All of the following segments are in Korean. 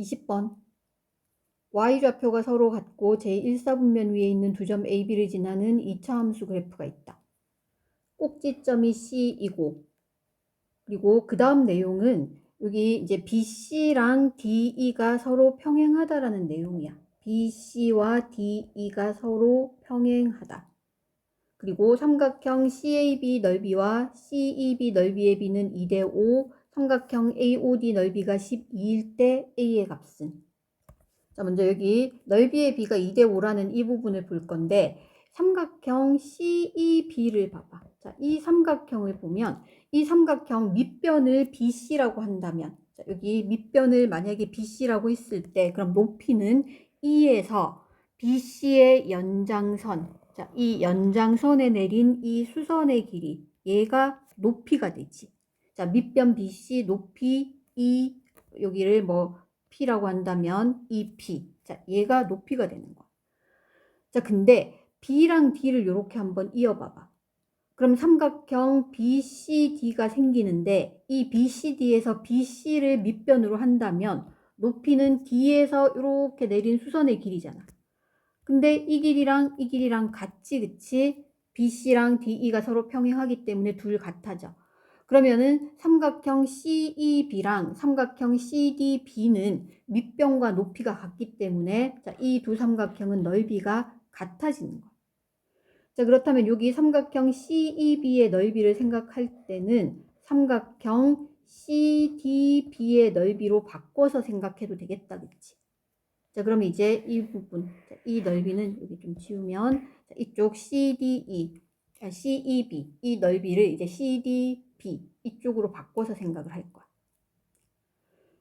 20번 y좌표가 서로 같고 제1사분면 위에 있는 두 점 A, B를 지나는 2차 함수 그래프가 있다. 꼭지점이 C이고 그리고 그 다음 내용은 여기 이제 BC랑 DE가 서로 평행하다라는 내용이야. BC와 DE가 서로 평행하다. 그리고 삼각형 CAB 넓이와 CEB 넓이의 B는 2대 5, 삼각형 AOD 넓이가 12일 때 A의 값은 자 먼저 여기 넓이의 B가 2대 5라는 이 부분을 볼 건데 삼각형 CEB를 봐봐. 자, 이 삼각형을 보면 이 삼각형 밑변을 BC라고 한다면 자, 여기 밑변을 만약에 BC라고 했을 때 그럼 높이는 E에서 BC의 연장선 자, 이 연장선에 내린 이 수선의 길이 얘가 높이가 되지. 자, 밑변 BC 높이 E 여기를 뭐 P라고 한다면 EP. 자, 얘가 높이가 되는 거야. 자, 근데 B랑 D를 이렇게 한번 이어봐봐. 그럼 삼각형 BCD가 생기는데 이 BCD에서 BC를 밑변으로 한다면 높이는 D에서 이렇게 내린 수선의 길이잖아. 근데 이 길이랑 이 길이랑 같지, 그치? BC랑 DE가 서로 평행하기 때문에 둘 같아져. 그러면은 삼각형 CEB랑 삼각형 CDB는 밑변과 높이가 같기 때문에 이 두 삼각형은 넓이가 같아지는 거야. 자, 그렇다면 여기 삼각형 CEB의 넓이를 생각할 때는 삼각형 CDB의 넓이로 바꿔서 생각해도 되겠다, 그치? 자, 그럼 이제 이 부분, 이 넓이는 여기 좀 지우면 이쪽 CDE, CEB, 이 넓이를 이제 CDB 이쪽으로 바꿔서 생각을 할 거야.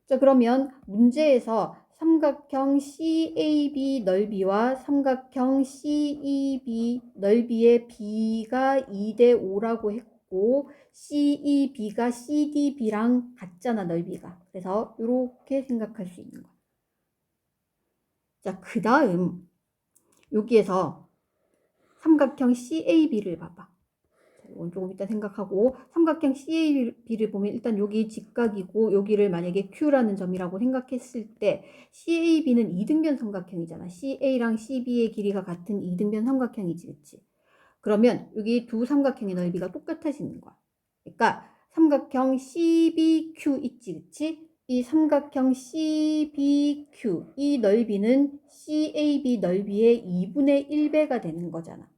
자, 그러면 문제에서 삼각형 CAB 넓이와 삼각형 CEB 넓이의 B가 2대 5라고 했고 CEB가 CDB랑 같잖아 넓이가. 그래서 이렇게 생각할 수 있는 거야. 자, 그 다음 여기에서 삼각형 CAB를 봐봐. 이건 조금 이따 생각하고 삼각형 CAB를 보면 일단 여기 직각이고 여기를 만약에 Q라는 점이라고 생각했을 때 CAB는 이등변 삼각형이잖아. CA랑 CB의 길이가 같은 이등변 삼각형이지, 그치? 그러면 여기 두 삼각형의 넓이가 똑같아지는 거야. 그러니까 삼각형 CBQ 있지, 그치? 이 삼각형 CBQ 이 넓이는 CAB 넓이의 2분의 1배가 되는 거잖아.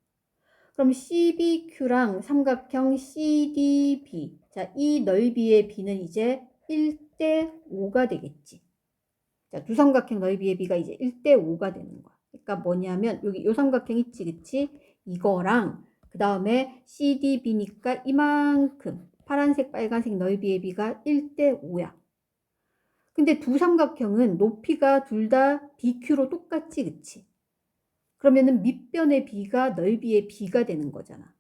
그럼 CBQ랑 삼각형 CDB 자, 이 넓이의 B는 이제 1대 5가 되겠지. 자, 두 삼각형 넓이의 B가 이제 1대 5가 되는 거야. 그러니까 뭐냐면 여기 요 삼각형 있지, 그치? 이거랑 그 다음에 CDB니까 이만큼 파란색, 빨간색 넓이의 B가 1대 5야. 근데 두 삼각형은 높이가 둘 다 BQ로 똑같지, 그치? 그러면은 밑변의 B가 넓이의 B가 되는 거잖아.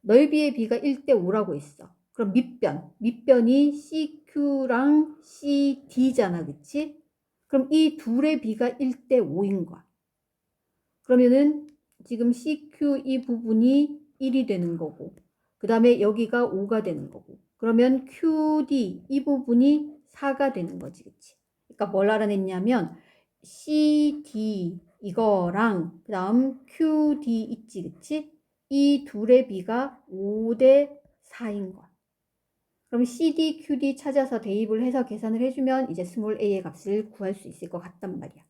넓이의 B가 1대 5라고 했어. 그럼 밑변, 밑변이 CQ랑 CD잖아, 그치? 그럼 이 둘의 B가 1대 5인 거야. 그러면은 지금 CQ 이 부분이 1이 되는 거고, 그 다음에 여기가 5가 되는 거고, 그러면 QD 이 부분이 4가 되는 거지, 그치? 그러니까 뭘 알아냈냐면 CD 이거랑 그 다음 QD 있지, 그치? 이 둘의 비가 5대 4인 거야. 그럼 CD, QD 찾아서 대입을 해서 계산을 해주면 이제 스몰 a의 값을 구할 수 있을 것 같단 말이야.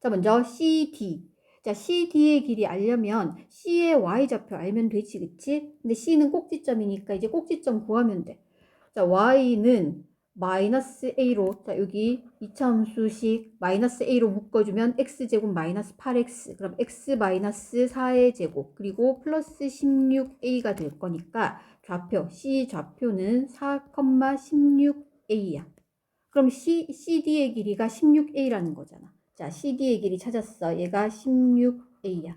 자, 먼저 CD. 자, CD의 길이 알려면 C의 Y좌표 알면 되지, 그치? 근데 C는 꼭지점이니까 이제 꼭지점 구하면 돼. 자, Y는 마이너스 a로 자 여기 이차함수식 마이너스 a로 묶어주면 x제곱 마이너스 8x 그럼 x 마이너스 4의 제곱 그리고 플러스 16a가 될 거니까 좌표 c 좌표는 4,16a야. 그럼 c, cd의 길이가 16a라는 거잖아. 자 cd의 길이 찾았어. 얘가 16a야.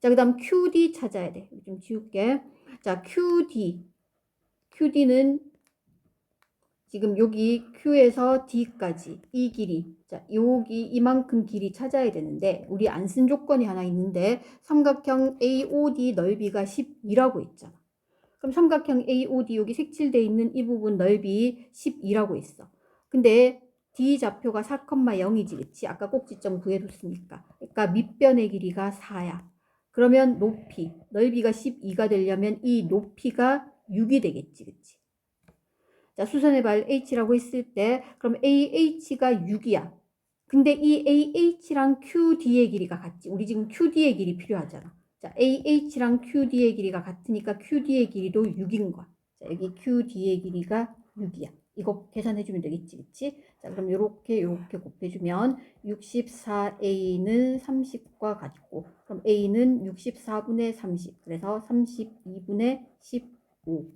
자 그 다음 qd 찾아야 돼좀 지울게. 자 qd. Qd는 지금 여기 Q에서 D까지 이 길이 자 여기 이만큼 길이 찾아야 되는데 우리 안 쓴 조건이 하나 있는데 삼각형 AOD 넓이가 12라고 있잖아. 그럼 삼각형 AOD 여기 색칠돼 있는 이 부분 넓이 12라고 있어. 근데 D 좌표가 4,0이지, 그치? 아까 꼭지점 구해뒀으니까. 그러니까 밑변의 길이가 4야. 그러면 높이, 넓이가 12가 되려면 이 높이가 6이 되겠지, 그치? 자, 수선의 발 H라고 했을 때, 그럼 AH가 6이야. 근데 이 AH랑 QD의 길이가 같지. 우리 지금 QD의 길이 필요하잖아. 자, AH랑 QD의 길이가 같으니까 QD의 길이도 6인 거야. 자, 여기 QD의 길이가 6이야. 이거 계산해주면 되겠지, 그치? 자, 그럼 요렇게, 요렇게 곱해주면 64A는 30과 같고, 그럼 A는 64분의 30, 그래서 32분의 15.